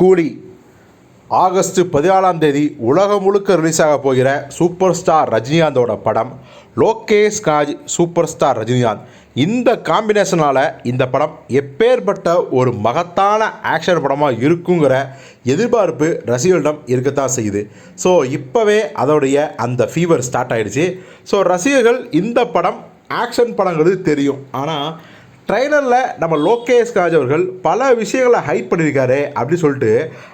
கூலி. ஆகஸ்ட் பதினாலாம் தேதி உலகம் முழுக்க ரிலீஸ் ஆக போகிற சூப்பர் ஸ்டார் ரஜினிகாந்தோட படம் லோகேஷ் காஜ் சூப்பர் ஸ்டார் ரஜினிகாந்த். இந்த காம்பினேஷனால் இந்த படம் எப்பேற்பட்ட ஒரு மகத்தான ஆக்ஷன் படமாக இருக்குங்கிற எதிர்பார்ப்பு ரசிகர்களிடம் இருக்கத்தான் செய்யுது. ஸோ இப்போவே அதோடைய அந்த ஃபீவர் ஸ்டார்ட் ஆகிடுச்சு ஸோ ரசிகர்கள் இந்த படம் ஆக்ஷன் படங்கிறது தெரியும். ஆனால் ட்ரைலரில் நம்ம லோகேஷ் ராஜ் அவர்கள் பல விஷயங்களை ஹைட் பண்ணியிருக்காரு அப்படின்னு சொல்லிட்டு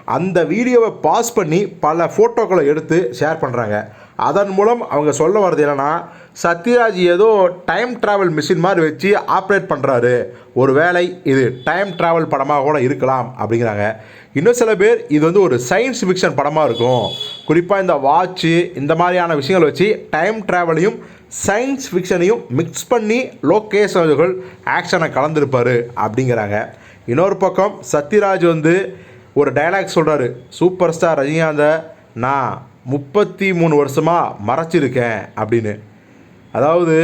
அந்த வீடியோவை பாஸ் பண்ணி பல ஃபோட்டோக்களை எடுத்து ஷேர் பண்ணுறாங்க அதன் மூலம் அவங்க சொல்ல வர்றது என்னென்னா சத்யராஜ் ஏதோ டைம் ட்ராவல் மிஷின் மாதிரி வச்சு ஆப்ரேட் பண்ணுறாரு ஒரு வேலை இது டைம் ட்ராவல் படமாக கூட இருக்கலாம் அப்படிங்கிறாங்க. இன்னும் சில பேர் இது வந்து ஒரு சயின்ஸ் ஃபிக்ஷன் படமாக இருக்கும். குறிப்பாக இந்த வாட்ச்சு இந்த மாதிரியான விஷயங்கள் வச்சு டைம் ட்ராவலையும் சயின்ஸ் ஃபிக்ஷனையும் மிக்ஸ் பண்ணி லோகேஷ் அவர்கள் ஆக்ஷனை கலந்துருப்பார் அப்படிங்கிறாங்க. இன்னொரு பக்கம் சத்யராஜ் வந்து ஒரு டைலாக் சொல்கிறாரு சூப்பர் ஸ்டார் ரஜினிகாந்தை நான் முப்பத்தி மூணு வருஷமாக மறைச்சிருக்கேன் அப்படின்னு. அதாவது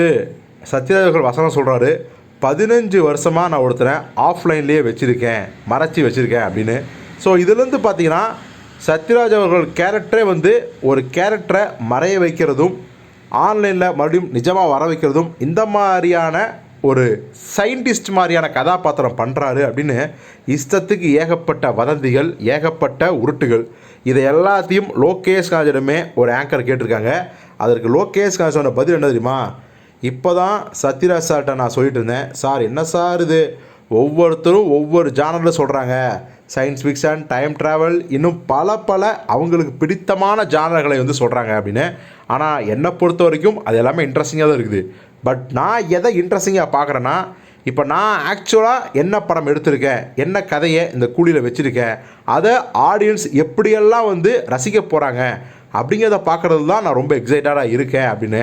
சத்யராஜர்கள் வசனம் சொல்கிறாரு பதினஞ்சு வருஷமாக நான் ஒருத்தரை ஆஃப்லைன்லேயே வச்சுருக்கேன் மறைச்சி வச்சுருக்கேன் அப்படின்னு. ஸோ இதுலேருந்து பார்த்தீங்கன்னா சத்யராஜ் அவர்கள் கேரக்டரே வந்து ஒரு கேரக்டரை மறைய வைக்கிறதும் ஆன்லைனில் மறுபடியும் நிஜமாக வர வைக்கிறதும் இந்த மாதிரியான ஒரு சயின்டிஸ்ட் மாதிரியான கதாபாத்திரம் பண்ணுறாரு அப்படின்னு இஷ்டத்துக்கு ஏகப்பட்ட வதந்திகள் ஏகப்பட்ட உருட்டுகள். இதை எல்லாத்தையும் லோகேஷ் காஜிடமே ஒரு ஆங்கர் கேட்டிருக்காங்க. அதற்கு லோகேஷ் காஜ் சொன்ன பதில் என்ன தெரியுமா? இப்போ தான் சத்யராஜ் சார்கிட்ட நான் சொல்லிட்டு இருந்தேன். சார் என்ன சார் இது? ஒவ்வொருத்தரும் ஒவ்வொரு ஜானரில் சொல்கிறாங்க சயின்ஸ் ஃபிக்ஷன் டைம் ட்ராவல் இன்னும் பல பல அவங்களுக்கு பிடித்தமான ஜானர்களை வந்து சொல்கிறாங்க அப்படின்னு. ஆனால் என்னை பொறுத்த வரைக்கும் அது எல்லாமே இன்ட்ரெஸ்டிங்காக தான் இருக்குது. பட் நான் எதை இன்ட்ரெஸ்டிங்காக பார்க்குறேன்னா இப்போ நான் ஆக்சுவலாக என்ன படம் எடுத்திருக்கேன் என்ன கதையை இந்த கூலியில் வச்சுருக்கேன் அதை ஆடியன்ஸ் எப்படியெல்லாம் வந்து ரசிக்க போகிறாங்க அப்படிங்கிறத பார்க்குறது தான் நான் ரொம்ப எக்ஸைட்டடாக இருக்கேன் அப்படின்னு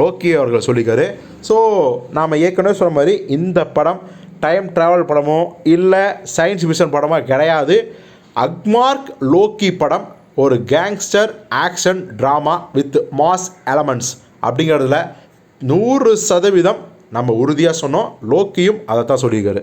லோக்கி அவர்கள் சொல்லிக்காரு. ஸோ நாம் ஏற்கனவே சொன்ன மாதிரி இந்த படம் டைம் ட்ராவல் படமோ இல்லை சயின்ஸ் மிஷன் படமோ கிடையாது. அக்மார்க் லோக்கி படம் ஒரு gangster action drama with mass elements அப்படிங்கிறதுல நூறு சதவீதம் நம்ம உறுதியாக சொன்னோம். லோக்கியும் அதை தான் சொல்லியிருக்காரு.